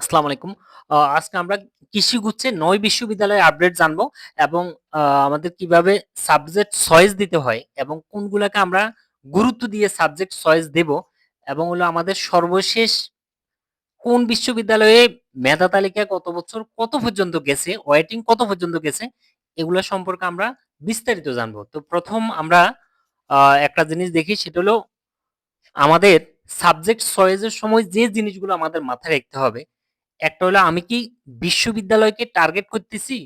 আসসালামু আলাইকুম। আজকে আমরা কৃষিগুচ্ছে নয় বিশ্ববিদ্যালয়ের আপডেট জানব এবং আমাদের কীভাবে সাবজেক্ট চয়েস দিতে হয় এবং কোনগুলোকে আমরা গুরুত্ব দিয়ে সাবজেক্ট চয়েস দেব এবং হলো আমাদের সর্বশেষ কোন বিশ্ববিদ্যালয়ে মেধা তালিকা কত বছর কত পর্যন্ত গেছে, ওয়েটিং কত পর্যন্ত গেছে, এগুলো সম্পর্কে আমরা বিস্তারিত জানব। তো প্রথম আমরা একটা জিনিস দেখি সেটা হলো আমাদের সাবজেক্ট চয়েস এর সময় যে জিনিসগুলো আমাদের মাথায় রাখতে হবে, একটা হলো আমি কি বিশ্ববিদ্যালয়কে টার্গেট করতেছি?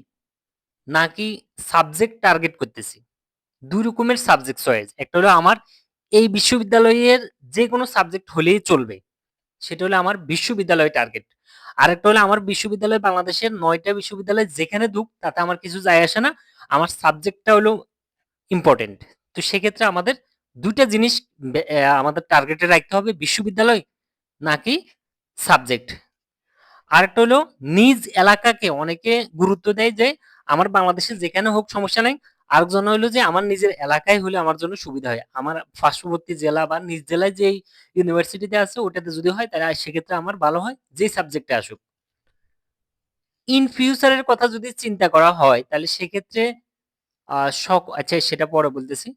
নাকি সাবজেক্ট টার্গেট করতেছি? দুই রকমের সাবজেক্ট চয়েস। একটা হলো আমার এই বিশ্ববিদ্যালয়ের যে কোনো সাবজেক্ট হলেই চলবে। সেটা হলো আমার বিশ্ববিদ্যালয় টার্গেট। আর একটা হলো আমার বিশ্ববিদ্যালয় বাংলাদেশের ৯ টা বিশ্ববিদ্যালয় যেখানে দুক তাতে আমার কিছু যায় আসে না। আমার সাবজেক্টটা হলো ইম্পোর্টেন্ট। তো সেক্ষেত্রে আমাদের ২ টা জিনিস আমাদের টার্গেটে রাখতে হবে, বিশ্ববিদ্যালয় নাকি সাবজেক্ট। আরেকটা হলো, নিজ এলাকাকে অনেকে গুরুত্ব দেয় যে, আমার বাংলাদেশে যেখানে হোক সমস্যা নাই। আরেকজন হলো যে, আমার নিজের এলাকায় হলে আমার জন্য সুবিধা হয়। আমার পার্শ্ববর্তী জেলা বা নিজ জেলায় যেই ইউনিভার্সিটিতে আছে, ওটাতে যদি হয়, তাহলে সেক্ষেত্রে আমার ভালো হয়, যেই সাবজেক্টে আসুক। ইন ফিউচারের কথা যদি চিন্তা করা হয়, তাহলে সেক্ষেত্রে শখ আচ্ছা সেটা পরে বলতেছি।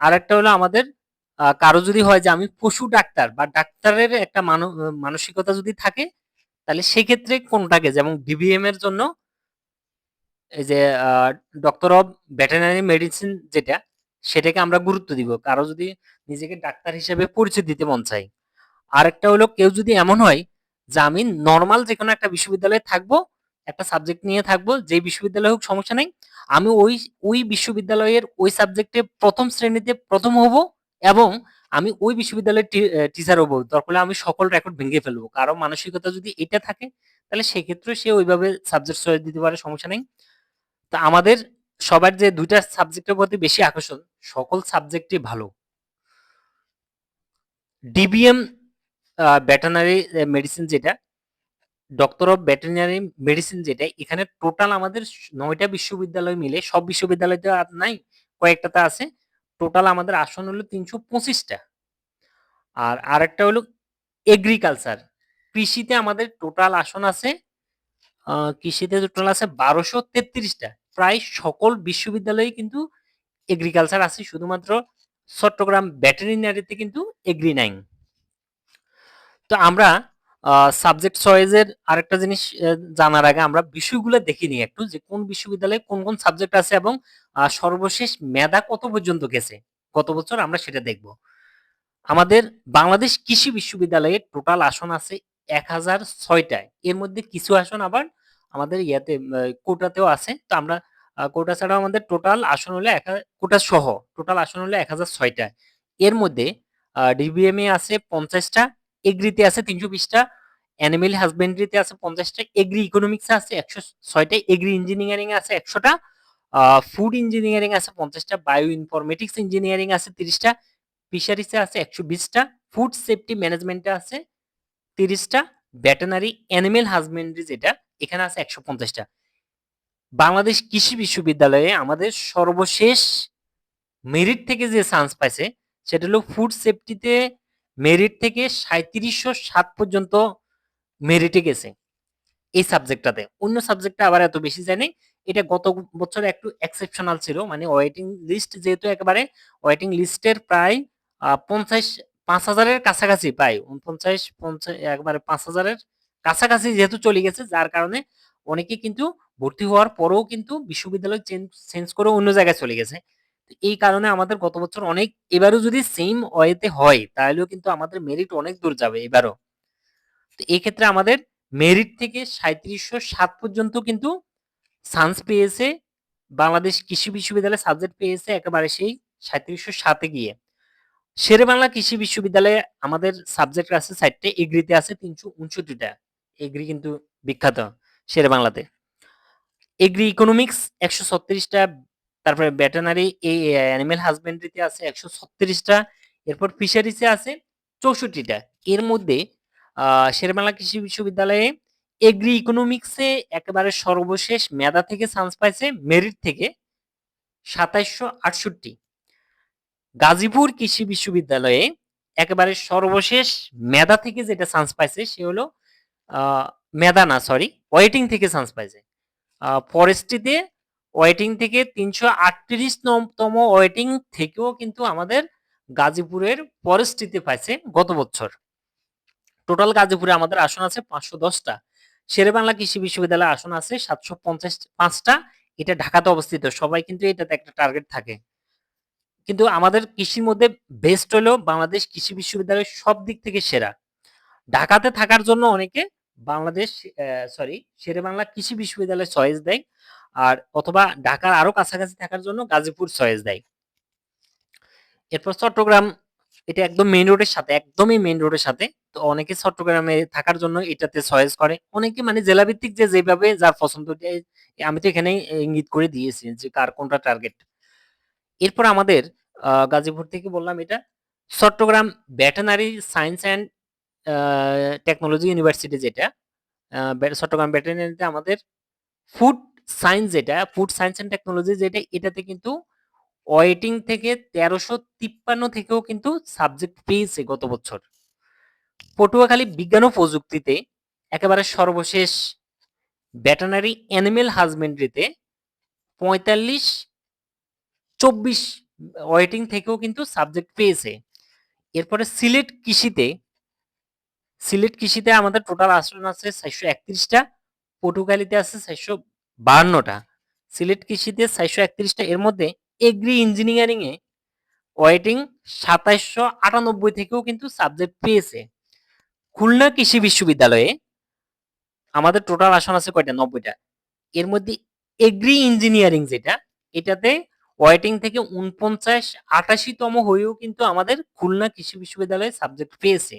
আর একটা হলো আমাদের কারও যদি হয় যে, আমি পশু ডাক্তার বা ডাক্তারের একটা মানসিকতা যদি থাকে তাহলে সেক্ষেত্রে কোনটাকে যেমন ডিবিএম এর জন্য এই যে ডক্টর অফ ভেটেরিনারি মেডিসিন যেটা সেটাকে আমরা গুরুত্ব দিব। কারও যদি নিজেকে ডাক্তার হিসেবে পরিচয় দিতে মন চায়। আরেকটা হলো কেউ যদি এমন হয় যে আমি নরমাল যেকোনো একটা বিশ্ববিদ্যালয়ে থাকব, একটা সাবজেক্ট নিয়ে থাকব, যেই বিশ্ববিদ্যালয় হোক সমস্যা নেই আমি ওই ওই বিশ্ববিদ্যালয়ের ওই সাবজেক্টে প্রথম শ্রেণীতে প্রথম হব এবং আমি ওই বিশ্ববিদ্যালয়ের টিচার হব। হলে আমি সকল রেকর্ড ভেঙে ফেলব। কারও মানসিকতা যদি এটা থাকে তাহলে সেক্ষেত্রে সে ওইভাবে সাবজেক্ট চয়েস দিতে পারে সমস্যা নেই তো আমাদের সবার যে দুইটা সাবজেক্টের প্রতি বেশি আকর্ষণ, সকল সাবজেক্টই ভালো। ডিবিএম আ ভেটেরিনারি মেডিসিন যেটা, ডক্টর অফ ভেটেরিনারি মেডিসিন যেটা, এখানে টোটাল আমাদের নয়টা বিশ্ববিদ্যালয় মিলে সব বিশ্ববিদ্যালয়তে আর নাই, কয়েকটাতে আছে। টোটাল আমাদের আসন হলো ৩২৫ টা। আর আরেকটা হলো এগ্রিকালচার। কৃষিতে আমাদের টোটাল আসন আছে কৃষিতে টোটাল আছে ১২৩৩ টা। প্রায় সকল বিশ্ববিদ্যালয়ে কিন্তু এগ্রিকালচার আছে। শুধুমাত্র চট্টগ্রাম ভেটেরিনারিতে কিন্তু এগ্রি নাই। তো আমরা সাবজেক্ট চয়েস এর আরেকটা জিনিস জানার আগে আমরা বিষয়গুলো দেখে নিই একটু যে কোন বিশ্ববিদ্যালয়ে কোন, কোন সাবজেক্ট আছে এবং সর্বশেষ মেধা কত পর্যন্ত গেছে গত বছর আমরা সেটা দেখব। আমাদের বাংলাদেশ কৃষি বিশ্ববিদ্যালয়ে টোটাল আসন আছে এক হাজার ছয়টায় এর মধ্যে কিছু আসন আবার আমাদের ইয়াতে কোটাতেও আছে। তো আমরা কোটা ছাড়াও আমাদের টোটাল আসন হলো একা কোটা সহ টোটাল আসন হলো ১০০৬ টা। এর মধ্যে ডিবিএম এ আছে পঞ্চাশটা এগ্রিতে আছে ৩২০ টা, অ্যানিমেল হাসব্যান্ডারিতে আছে পঞ্চাশটা এগ্রি ইকোনমিক্স আছে ১০৬ টা, এগ্রি ইঞ্জিনিয়ারিং আছে একশোটা ফুড ইঞ্জিনিয়ারিং আছে পঞ্চাশটা বায়ো ইনফরমেটিক্স ইঞ্জিনিয়ারিং আছে ৩০ এ আছে ১২০ টা, ফুড সেফটি ম্যানেজমেন্টে আছে ৩০ টা, ভেটেরিনারি অ্যানিমেল হাসব্যান্ডারি যেটা এখানে আছে ১৫০ টা। বাংলাদেশ কৃষি বিশ্ববিদ্যালয়ে আমাদের সর্বশেষ মেরিট থেকে যে চান্স পাইছে সেটা হলো ফুড সেফটিতে মেরিট থেকে ৩৭০৭ পর্যন্ত মেরিটে গেছে। এই সাবজেক্টটাতে। অন্য সাবজেক্টটা আবার এত বেশি নাই। এটা গত বছর একটু এক্সেপশনাল ছিল। মানে ওয়েটিং লিস্ট যেহেতু একেবারে ওয়েটিং লিস্টের প্রায় ৫০ ৫০০০ এর কাছাকাছি প্রায় ৪৯ ৫০ একবারে ৫০০০ এর কাছাকাছি যেহেতু চলে গেছে, যার কারণে অনেকে কিন্তু ভর্তি হওয়ার পরেও কিন্তু বিশ্ববিদ্যালয় চেঞ্জ করে অন্য জায়গায় চলে গেছে। এই কারণে আমাদের গত বছর অনেক, এবারও যদি সেইম ওয়েতে হয়, তাহলেও কিন্তু আমাদের মেরিট অনেক দূর যাবে এবারও। তো এক্ষেত্রে আমাদের মেরিট থেকে ৩৭০৭ পর্যন্ত কিন্তু চান্স পেয়েছে, বাংলাদেশ কৃষি বিশ্ববিদ্যালয়ে সাবজেক্ট পেয়েছে একেবারে সেই ৩৭০৭ এ গিয়ে। শেরেবাংলা কৃষি বিশ্ববিদ্যালয়ে আমাদের সাবজেক্ট আছে ৪ এগ্রিতে আছে তিনশো উনষট্টিটা। এগ্রি কিন্তু বিখ্যাত শেরেবাংলাতে। এগ্রি ইকোনমিক্স ১৩৬ টা, তারপরে ভেটেরিনারি এই অ্যানিমেল হাসব্যান্ডারিতে আছে ১৩৬ টা, এরপর ফিশারিজ এ আছে চৌষট্টিটা। এর মধ্যে শেরেবাংলা কৃষি বিশ্ববিদ্যালয়ে এগ্রি ইকোনমিক্সে একেবারে সর্বশেষ মেধা থেকে চান্স পাইছে মেরিট থেকে ২৭৬৮ গাজীপুর কৃষি বিশ্ববিদ্যালয়ে একেবারে সর্বশেষ মেধা থেকে যেটা চান্স পাইছে, সে হলো মেধা না সরি ওয়েটিং থেকে চান্স পাইছে। ফরেস্ট্রিতে ওয়েটিং থেকে তিনশো আটত্রিশ তম ওয়েটিং থেকেও কিন্তু আমাদের গাজীপুরের ফরেস্ট্রিতে পাইছে গত বছর। টোটাল গাজীপুরে আমাদের আসন আছে পাঁচশো দশটা। শেরে বাংলা কৃষি বিশ্ববিদ্যালয়ে আসন আছে সাতশো পঞ্চাশ পাঁচটা। এটা ঢাকাতে অবস্থিত। সবাই কিন্তু এটাতে একটা টার্গেট থাকে। কিন্তু আমাদের কৃষির মধ্যে বেস্ট হলো বাংলাদেশ কৃষি বিশ্ববিদ্যালয় সব দিক থেকে সেরা। ঢাকাতে থাকার জন্য অনেকে বাংলাদেশ সরি শেরে বাংলা কৃষি বিশ্ববিদ্যালয় চয়েস দেয় আর অথবা ঢাকার আরও কাছাকাছি থাকার জন্য গাজীপুর চয়েস দেয়। এরপর চট্টগ্রাম, এটা একদম মেইন রোডের সাথে, একদমই মেইন রোডের সাথে। তো অনেকে চট্টগ্রামে থাকার জন্য এটাতে চয়েস করে। অনেকে মানে জেলাভিত্তিক যে যেভাবে যার পছন্দ আমি তো এখানে ইঙ্গিত করে দিয়েছি যে কার কোনটা টার্গেট এরপর আমাদের গাজীপুর থেকে বললাম এটা, Chittagong veterinary science and technology university যেটা চট্টগ্রাম ভেটেনারিতে আমাদের ফুড সায়েন্স যেটা, ফুড সায়েন্স অ্যান্ড টেকনোলজি যেটা, এটাতে কিন্তু ওয়েটিং থেকে তেরোশো তিপ্পান্ন থেকেও কিন্তু সাবজেক্ট পেয়েছে গত বছর। পটুয়াখালী বিজ্ঞান ও প্রযুক্তিতে একেবারে সর্বশেষ ভেটেনারি অ্যানিমেল হাজবেন্ড্রিতে পঁয়তাল্লিশ চব্বিশ ওয়েটিং থেকেও কিন্তু সাবজেক্ট পেয়েছে। এরপরে সিলেট কৃষিতে সিলেট কৃষিতে আমাদের টোটাল আসন আছে চারশো একত্রিশটা, পটুয়াখালীতে আছে চারশো বাহান্নটা, সিলেট কৃষিতে চারশো একত্রিশটা। এর মধ্যে এগ্রি ইঞ্জিনিয়ারিং এ ওয়েটিং সাতাইশশো আটানব্বই থেকেও কিন্তু সাবজেক্ট পেয়েছে। খুলনা কৃষি বিশ্ববিদ্যালয়ে আমাদের টোটাল আসন আছে কয়টা? নব্বইটা। এর মধ্যে এগ্রি ইঞ্জিনিয়ারিং যেটা, এটাতে ওয়েটিং থেকে উনপঞ্চাশ আটাশিতম হয়েও কিন্তু আমাদের খুলনা কৃষি বিশ্ববিদ্যালয়ে সাবজেক্ট পেয়েছে।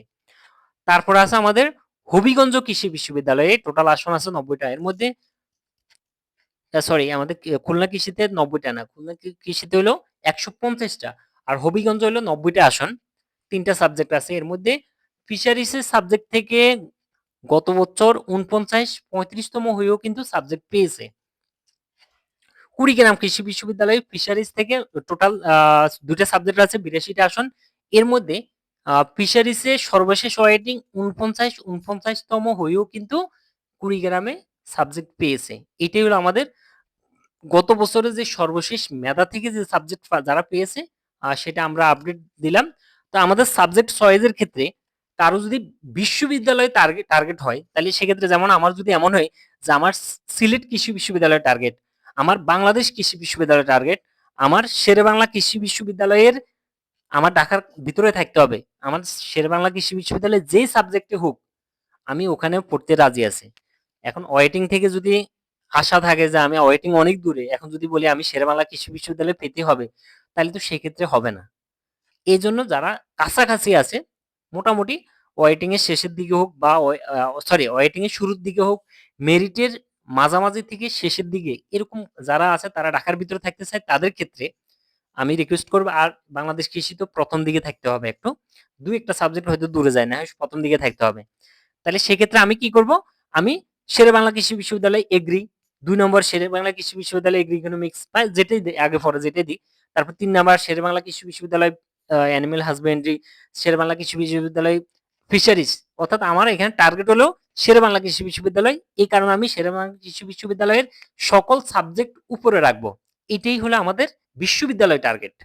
তারপর আছে আমাদের হবিগঞ্জ কৃষি বিশ্ববিদ্যালয়ে টোটাল আসন আছে নব্বইটা। এর মধ্যে সরি আমাদের খুলনা কৃষিতে নব্বইটা না, খুলনা কৃষিতে হলো একশো পঞ্চাশটা আর হবিগঞ্জ হলো নব্বইটা আসন। তিনটা সাবজেক্ট আছে। এর মধ্যে ফিশারিসের সাবজেক্ট থেকে গত বছর উনপঞ্চাশ পঁয়ত্রিশতম হয়েও কিন্তু সাবজেক্ট পেয়েছে। কুড়িগ্রাম কৃষি বিশ্ববিদ্যালয় ফিশারিজ থেকে টোটাল দুটা সাবজেক্ট আছে, বিরাশিটা আসন। এর মধ্যে ফিশারিজে সর্বশেষ ওয়েটিং উনপঞ্চাশ উনপঞ্চাশতম হয়েও কিন্তু কুড়িগ্রামে সাবজেক্ট পেয়েছে। এটাই হলো আমাদের গত বছরে যে সর্বশেষ মেধা থেকে যে সাবজেক্ট যারা পেয়েছে সেটা আমরা আপডেট দিলাম। তো আমাদের সাবজেক্ট চয়েসের ক্ষেত্রে কারও যদি বিশ্ববিদ্যালয়ে টার্গেট টার্গেট হয়, তাহলে সেক্ষেত্রে যেমন আমার যদি এমন হয় যে আমার সিলেট কৃষি বিশ্ববিদ্যালয়ের টার্গেট আমার বাংলাদেশ কৃষি বিশ্ববিদ্যালয়ের টার্গেট আমার শেরে বাংলা কৃষি বিশ্ববিদ্যালয়ের আমার ঢাকার ভিতরে থাকতে হবে। আমার শেরে বাংলা কৃষি বিশ্ববিদ্যালয়ে যেই সাবজেক্টে হোক, আমি ওখানে পড়তে রাজি আছি। এখন ওয়েটিং থেকে যদি আশা থাকে যে আমি ওয়েটিং অনেক দূরে, এখন যদি বলি আমি শেরবাংলা কৃষি বিশ্ববিদ্যালয়ে পেতে হবে, তাহলে তো সেক্ষেত্রে হবে না। এই জন্য যারা কাছাকাছি আছে, মোটামুটি ওয়েটিং এর শেষের দিকে হোক বা সরি ওয়েটিং এর শুরুর দিকে হোক মেরিটের মাঝামাঝি থেকে শেষের দিকে এরকম যারা আছে তারা ঢাকার ভিতরে থাকতে চায়, তাদের ক্ষেত্রে আমি রিকোয়েস্ট করব, আর বাংলাদেশ কৃষি তো প্রথম দিকে থাকতে হবে একটু। দুই একটা সাবজেক্ট হয়তো দূরে যায়, না প্রথম দিকে থাকতে হবে। তাহলে সেক্ষেত্রে আমি কি করব? আমি শেরে বাংলা কৃষি বিশ্ববিদ্যালয় এগ্রি দুই নম্বর শেরে বাংলা কৃষি বিশ্ববিদ্যালয় এগ্রি ইকোনমিক্স বা যেটাই আগে পরে যেটাই দিই তারপর তিন নম্বর শেরে বাংলা কৃষি বিশ্ববিদ্যালয় অ্যানিমেল হাজবেন্ডারি শেরে বাংলা কৃষি বিশ্ববিদ্যালয় ফিশারিজ অর্থাৎ আমার এখানে টার্গেট হলো শেরে বাংলা কৃষি বিশ্ববিদ্যালয়। এই কারণে আমি শেরে বাংলা কৃষি বিশ্ববিদ্যালয়ের সকল সাবজেক্ট উপরে রাখব। এটাই হলো আমাদের বিশ্ববিদ্যালয় টার্গেট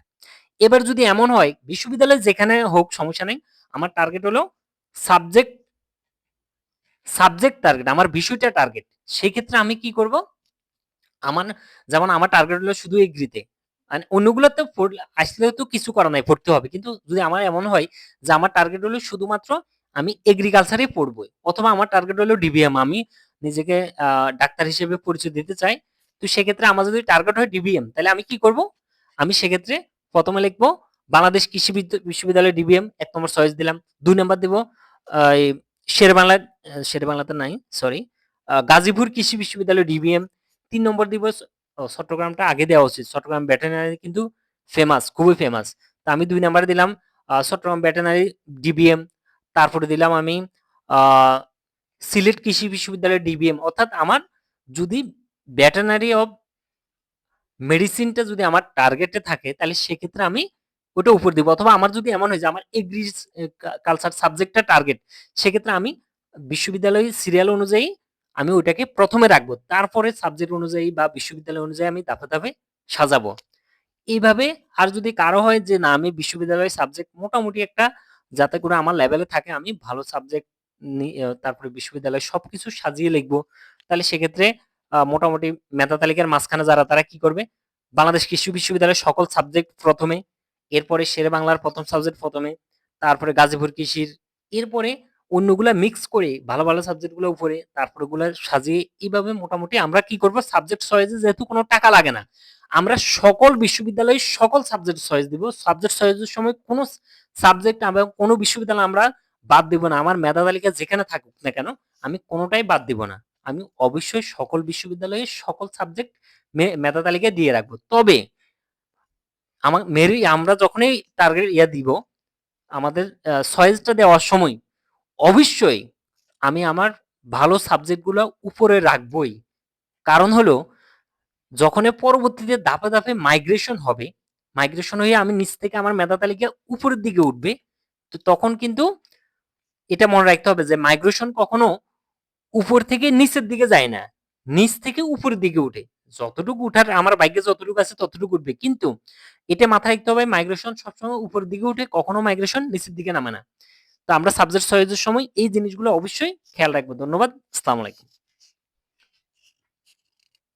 এবার যদি এমন হয়, বিশ্ববিদ্যালয় যেখানে হোক, সমস্যা নেই। আমার টার্গেট হলো সাবজেক্ট সাবজেক্ট টার্গেট আমার বিষয়টা টার্গেট সেই ক্ষেত্রে আমি কি করব? আমার, যেমন আমার টার্গেট হলো শুধু এগ্রিতে মানে অন্যগুলোতে আসলে তো কিছু করা নাই, পড়তে হবে। কিন্তু যদি আমার এমন হয় যে আমার টার্গেট হলো শুধুমাত্র আমি এগ্রিকালচারে পড়ব অথবা আমার টার্গেট হলো ডিবিএম আমি নিজেকে ডাক্তার হিসেবে পরিচয় দিতে চাই। তো সেক্ষেত্রে আমার যদি টার্গেট হয় ডিবিএম তাহলে আমি কি করব? আমি সেক্ষেত্রে প্রথমে লিখব, বাংলাদেশ কৃষি বিশ্ববিদ্যালয় ডিবিএম এক নম্বর চয়েস দিলাম। দুই নম্বর দিব শের বাংলা শের বাংলাতে নাই সরি গাজীপুর কৃষি বিশ্ববিদ্যালয় ডিবিএম তিন নম্বর দিব চট্টগ্রামটা আগে দেওয়া উচিত, চট্টগ্রাম ভেটেনারি কিন্তু ফেমাস খুবই ফেমাস তা আমি দুই নম্বরে দিলাম চট্টগ্রাম ভেটেনারি ডিবিএম তারপরে দিলাম আমি সিলেট কৃষি বিশ্ববিদ্যালয় ডিবিএম অর্থাৎ আমার যদি ভেটেনারি অফ মেডিসিনটা যদি আমার টার্গেটে থাকে, তাহলে সেক্ষেত্রে আমি ওটা উপর দিব। অথবা আমার যদি এমন হয় যে আমার এগ্রি কালচার সাবজেক্টটা টার্গেট সেক্ষেত্রে আমি বিশ্ববিদ্যালয় সিরিয়াল অনুযায়ী আমি ওইটাকে প্রথমে রাখব। তারপরে সাবজেক্ট অনুযায়ী বা বিশ্ববিদ্যালয় অনুযায়ী আমি ধাপে ধাপে সাজাবো। এইভাবে আর যদি কারও হয় যে না, আমি বিশ্ববিদ্যালয়ের সাবজেক্ট মোটামুটি একটা যাতে করে আমার লেভেলে থাকে, আমি ভালো সাবজেক্ট তারপরে বিশ্ববিদ্যালয়ে সবকিছু সাজিয়ে লিখব। তাহলে সেক্ষেত্রে মোটামুটি মেধা তালিকার মাঝখানে যারা, তারা কি করবে? বাংলাদেশ কৃষি বিশ্ববিদ্যালয়ের সকল সাবজেক্ট প্রথমে, এরপরে শেরে বাংলার প্রথম সাবজেক্ট প্রথমে, তারপরে গাজীপুর কৃষির, এরপরে অন্যগুলা মিক্স করে ভালো ভালো সাবজেক্টগুলো উপরে, তারপরে গুলা সাজিয়ে, এইভাবে মোটামুটি আমরা কি করব? সাবজেক্ট চয়েসে যেহেতু কোনো টাকা লাগে না আমরা সকল বিশ্ববিদ্যালয়ে সকল সাবজেক্ট চয়েস দিব। সাবজেক্ট চয়েসের সময় কোনো সাবজেক্ট আমরা কোনো বিশ্ববিদ্যালয় আমরা বাদ দিব না। আমার মেধা তালিকা যেখানে থাকুক না কেন, আমি কোনোটাই বাদ দিব না। আমি অবশ্যই সকল বিশ্ববিদ্যালয়ে সকল সাবজেক্ট মেধা তালিকায় দিয়ে রাখব। তবে আমার, মেরি, আমরা যখনই টার্গেট ইয়া দিব, আমাদের চয়েসটা দেওয়ার সময় অবশ্যই আমি আমার ভালো সাবজেক্টগুলো উপরে রাখবই। কারণ হলো যখন পরবর্তীতে ধাপে ধাপে মাইগ্রেশন হবে মাইগ্রেশন হয়ে আমি নিচ থেকে আমার মেধা তালিকা উপরের দিকে উঠবে, তো তখন কিন্তু এটা মনে রাখতে হবে যে মাইগ্রেশন কখনো উপর থেকে নিচের দিকে যায় না, নিচ থেকে উপরের দিকে উঠে। যতটুকু উঠার, আমার বাইকে যতটুকু আছে ততটুকু উঠবে। কিন্তু এটা মাথায় রাখতে হবে মাইগ্রেশন সবসময় উপরের দিকে উঠে, কখনো মাইগ্রেশন নিচের দিকে নামে না। তো আমরা সাবজেক্ট চয়েসের সময় এই জিনিসগুলো অবশ্যই খেয়াল রাখব। ধন্যবাদ। আসসালামু আলাইকুম।